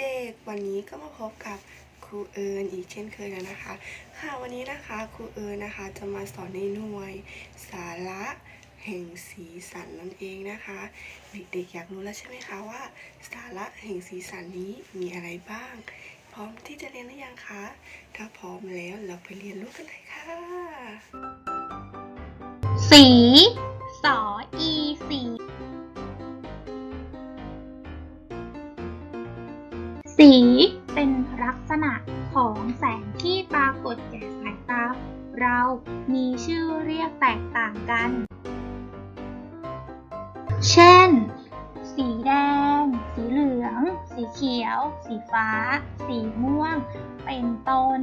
เด็กๆ วันนี้ก็มาพบกับครูเอิญอีกเช่นเคยแล้วนะคะ ค่ะวันนี้นะคะครูเอิญนะคะจะมาสอนในหน่วย สาระแห่งสีสันนั่นเองนะคะ เด็กๆอยากรู้แล้วใช่ไหมคะว่า สาระแห่งสีสันนี้มีอะไรบ้าง พร้อมที่จะเรียนหรือยังคะถ้าพร้อมแล้วเราไปเรียนรู้กันเลยค่ะ สี สีเป็นลักษณะของแสงที่ปรากฏแก่สายตา เรามีชื่อเรียกแตกต่างกัน เช่น สีแดง สีเหลือง สีเขียว สีฟ้า สีม่วง เป็นต้น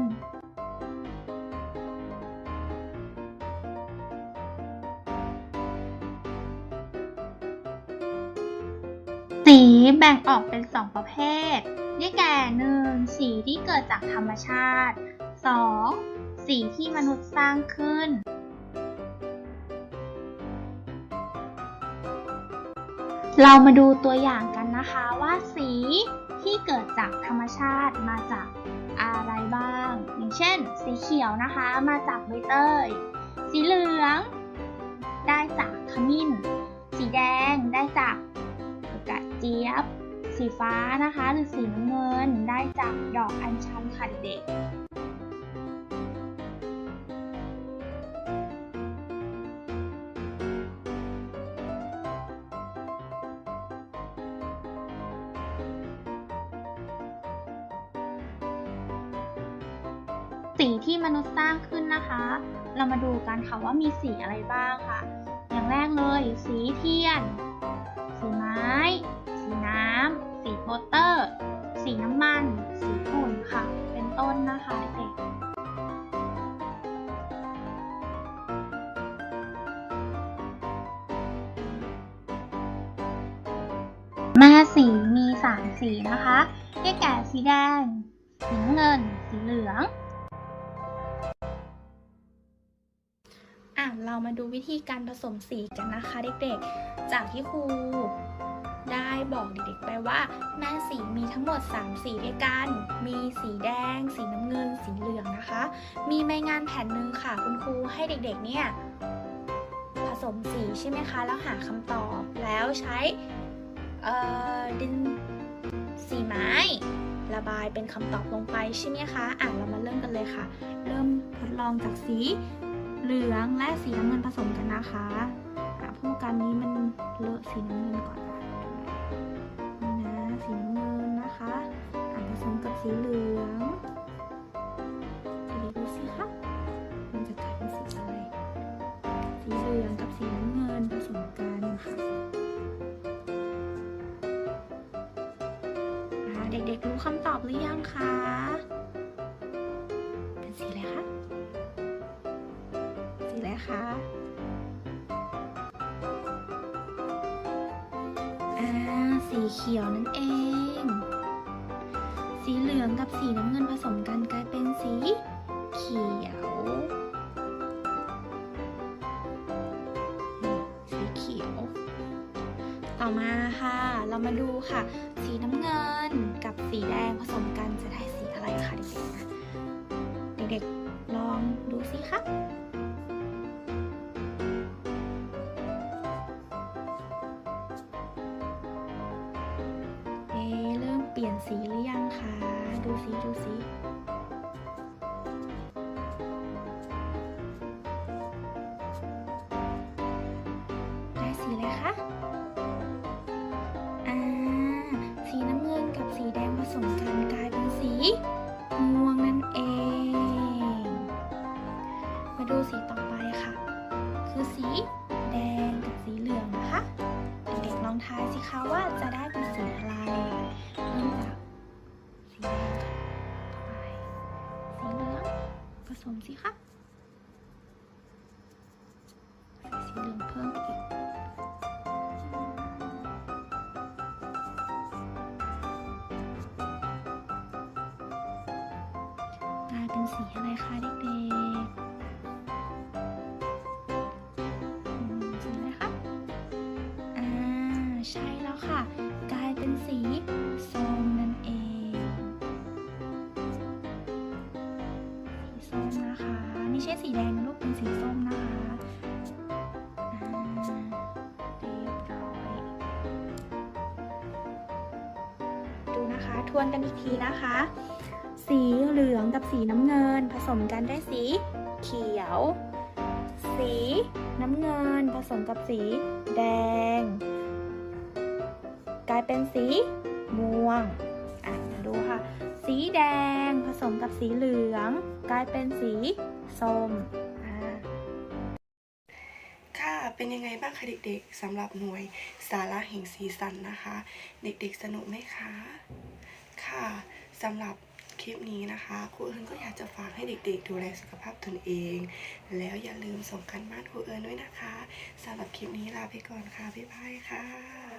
สีแบ่งออกเป็นสองประเภท ได้แก่หนึ่งสีที่เกิดจากธรรมชาติ 2. สีที่มนุษย์สร้างขึ้น เรามาดูตัวอย่างกันนะคะว่าสีที่เกิดจากธรรมชาติมาจากอะไรบ้าง อย่างเช่น สีเขียวนะคะมาจากใบเตย สีเหลือง ได้จากขมิ้น สีแดงได้จาก สีฟ้านะคะ หรือสีน้ำเงินได้จากดอกอัญชันค่ะเด็กสีที่มนุษย์สร้างขึ้นนะคะ เรามาดูกันค่ะว่ามีสีอะไรบ้างค่ะ อย่างแรกเลย สีเทียน สีไม้ แม่สีมีสามสีนะคะได้แก่สีแดง สีน้ำเงิน สีเหลือง อะ เรามาดูวิธีการผสมสีกันนะคะเด็กๆ จากที่ครูได้บอกเด็กๆไปว่าแม่สีมีทั้งหมด 3 สีด้วยกัน มีสีแดง สีน้ำเงิน สีเหลืองนะคะ มีใบงานแผ่นหนึ่งค่ะคุณครูให้เด็กๆเนี่ยผสมสีใช่ไหมคะ แล้วหาคำตอบแล้วใช้ ดินสีไม้ ระบายเป็นคำตอบลงไปใช่ไหมคะ อะเรามาเริ่มกันเลยค่ะ เริ่มทดลองจากสีเหลืองและสีน้ำเงินผสมกันนะคะอะพวกกันนี้มันเลอะสีน้ำเงินก่อนนะนี่นะสีน้ำเงินนะคะอะผสมกับสีเหลืองดูสิคะมันจะกลายเป็นสีอะไร สีเหลืองกับสีน้ำเงินผสมกัน รือยังคะ เป็นสีอะไรคะ สีอะไรคะอ่าสีเขียวนั่นเอง สีเหลืองกับสีน้ำเงินผสมกันกลายเป็นสีเขียว ต่อมาค่ะ เรามาดูค่ะ สีน้ำเงินกับสีแดงผสมกันจะได้สีอะไรคะเด็กๆนะเด็กๆลองดูสิคะเอ๊เริ่มเปลี่ยนสีหรือยังคะ ดูสิดูสิได้สีอะไรคะ สีแดงผสมกันกลายเป็นสีม่วงนั่นเอง มาดูสีต่อไปค่ะ คือสีแดงกับสีเหลืองนะคะ เด็กๆลองทายสิคะว่าจะได้เป็นสีอะไรเริ่มจากสีแดงก่อนต่อไปสีเหลืองผสมสิคะใส่สีเหลืองเพิ่ม เป็นสีอะไรคะเด็กๆสีอะไรคะอ่าใช่แล้วค่ะ กลายเป็นสีส้มนั่นเอง สีส้มนะคะ ไม่ใช่สีแดงลูกเป็นสีส้มนะคะเรียบร้อยดูนะคะ ทวนกันอีกทีนะคะ สีเหลืองกับสีน้ำเงิน ผสมกันได้สีเขียว สีน้ำเงิน ผสมกับสีแดง กลายเป็นสีม่วงอะดูค่ะ สีแดงผสมกับสีเหลือง กลายเป็นสีส้มค่ะเป็นยังไงบ้างคะเด็กๆสำหรับหน่วยสาระแห่งสีสันนะคะ เด็กๆสนุกไหมคะ ค่ะสำหรับ ลิปนี้นะคะครูเอิญก็อยากจะฝากให้เด็กๆ ดูแลสุขภาพตนเอง แล้วอย่าลืมส่งกันบ้านครูเอิญด้วยนะคะสำหรับคลิปนี้ลาไปก่อนค่ะ บ๊ายบายค่ะ